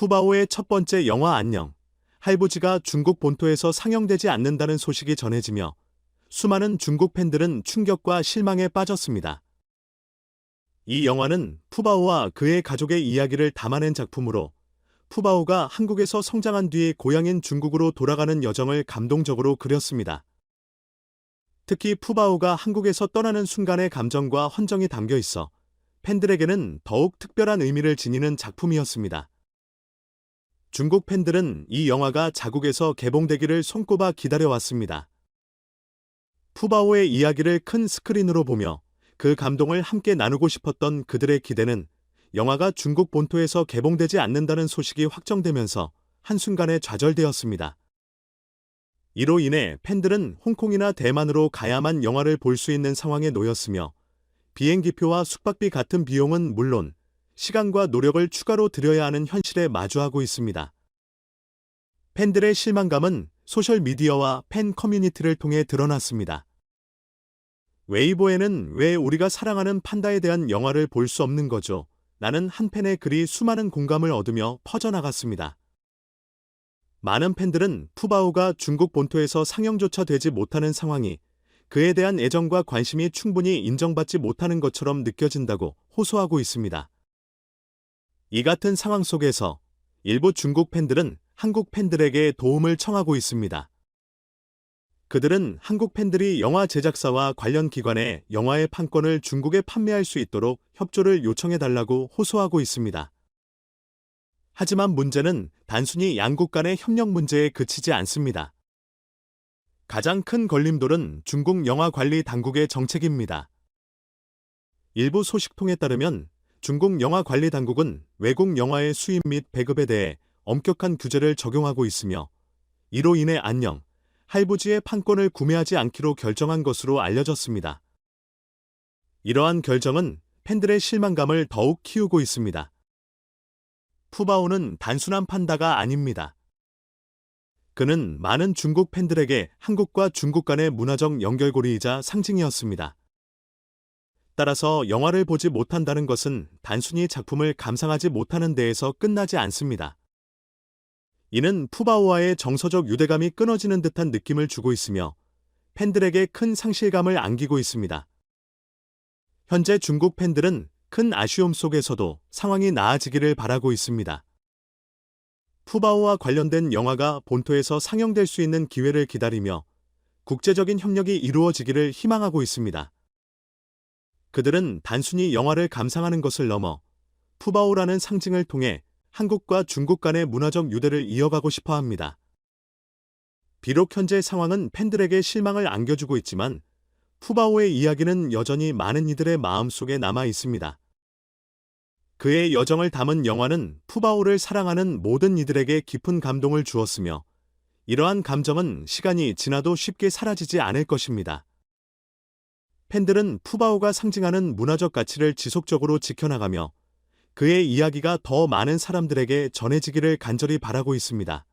푸바오의 첫 번째 영화 안녕, 할부지가 중국 본토에서 상영되지 않는다는 소식이 전해지며 수많은 중국 팬들은 충격과 실망에 빠졌습니다. 이 영화는 푸바오와 그의 가족의 이야기를 담아낸 작품으로 푸바오가 한국에서 성장한 뒤 고향인 중국으로 돌아가는 여정을 감동적으로 그렸습니다. 특히 푸바오가 한국에서 떠나는 순간의 감정과 헌정이 담겨 있어 팬들에게는 더욱 특별한 의미를 지니는 작품이었습니다. 중국 팬들은 이 영화가 자국에서 개봉되기를 손꼽아 기다려왔습니다. 푸바오의 이야기를 큰 스크린으로 보며 그 감동을 함께 나누고 싶었던 그들의 기대는 영화가 중국 본토에서 개봉되지 않는다는 소식이 확정되면서 한순간에 좌절되었습니다. 이로 인해 팬들은 홍콩이나 대만으로 가야만 영화를 볼 수 있는 상황에 놓였으며 비행기표와 숙박비 같은 비용은 물론 시간과 노력을 추가로 들여야 하는 현실에 마주하고 있습니다. 팬들의 실망감은 소셜미디어와 팬 커뮤니티를 통해 드러났습니다. 웨이보에는 왜 우리가 사랑하는 판다에 대한 영화를 볼 수 없는 거죠? 나는 한 팬의 글이 수많은 공감을 얻으며 퍼져나갔습니다. 많은 팬들은 푸바오가 중국 본토에서 상영조차 되지 못하는 상황이 그에 대한 애정과 관심이 충분히 인정받지 못하는 것처럼 느껴진다고 호소하고 있습니다. 이 같은 상황 속에서 일부 중국 팬들은 한국 팬들에게 도움을 청하고 있습니다. 그들은 한국 팬들이 영화 제작사와 관련 기관에 영화의 판권을 중국에 판매할 수 있도록 협조를 요청해달라고 호소하고 있습니다. 하지만 문제는 단순히 양국 간의 협력 문제에 그치지 않습니다. 가장 큰 걸림돌은 중국 영화 관리 당국의 정책입니다. 일부 소식통에 따르면 중국 영화 관리 당국은 외국 영화의 수입 및 배급에 대해 엄격한 규제를 적용하고 있으며 이로 인해 안녕, 할부지의 판권을 구매하지 않기로 결정한 것으로 알려졌습니다. 이러한 결정은 팬들의 실망감을 더욱 키우고 있습니다. 푸바오는 단순한 판다가 아닙니다. 그는 많은 중국 팬들에게 한국과 중국 간의 문화적 연결고리이자 상징이었습니다. 따라서 영화를 보지 못한다는 것은 단순히 작품을 감상하지 못하는 데에서 끝나지 않습니다. 이는 푸바오와의 정서적 유대감이 끊어지는 듯한 느낌을 주고 있으며 팬들에게 큰 상실감을 안기고 있습니다. 현재 중국 팬들은 큰 아쉬움 속에서도 상황이 나아지기를 바라고 있습니다. 푸바오와 관련된 영화가 본토에서 상영될 수 있는 기회를 기다리며 국제적인 협력이 이루어지기를 희망하고 있습니다. 그들은 단순히 영화를 감상하는 것을 넘어 푸바오라는 상징을 통해 한국과 중국 간의 문화적 유대를 이어가고 싶어 합니다. 비록 현재 상황은 팬들에게 실망을 안겨주고 있지만 푸바오의 이야기는 여전히 많은 이들의 마음속에 남아 있습니다. 그의 여정을 담은 영화는 푸바오를 사랑하는 모든 이들에게 깊은 감동을 주었으며 이러한 감정은 시간이 지나도 쉽게 사라지지 않을 것입니다. 팬들은 푸바오가 상징하는 문화적 가치를 지속적으로 지켜나가며 그의 이야기가 더 많은 사람들에게 전해지기를 간절히 바라고 있습니다.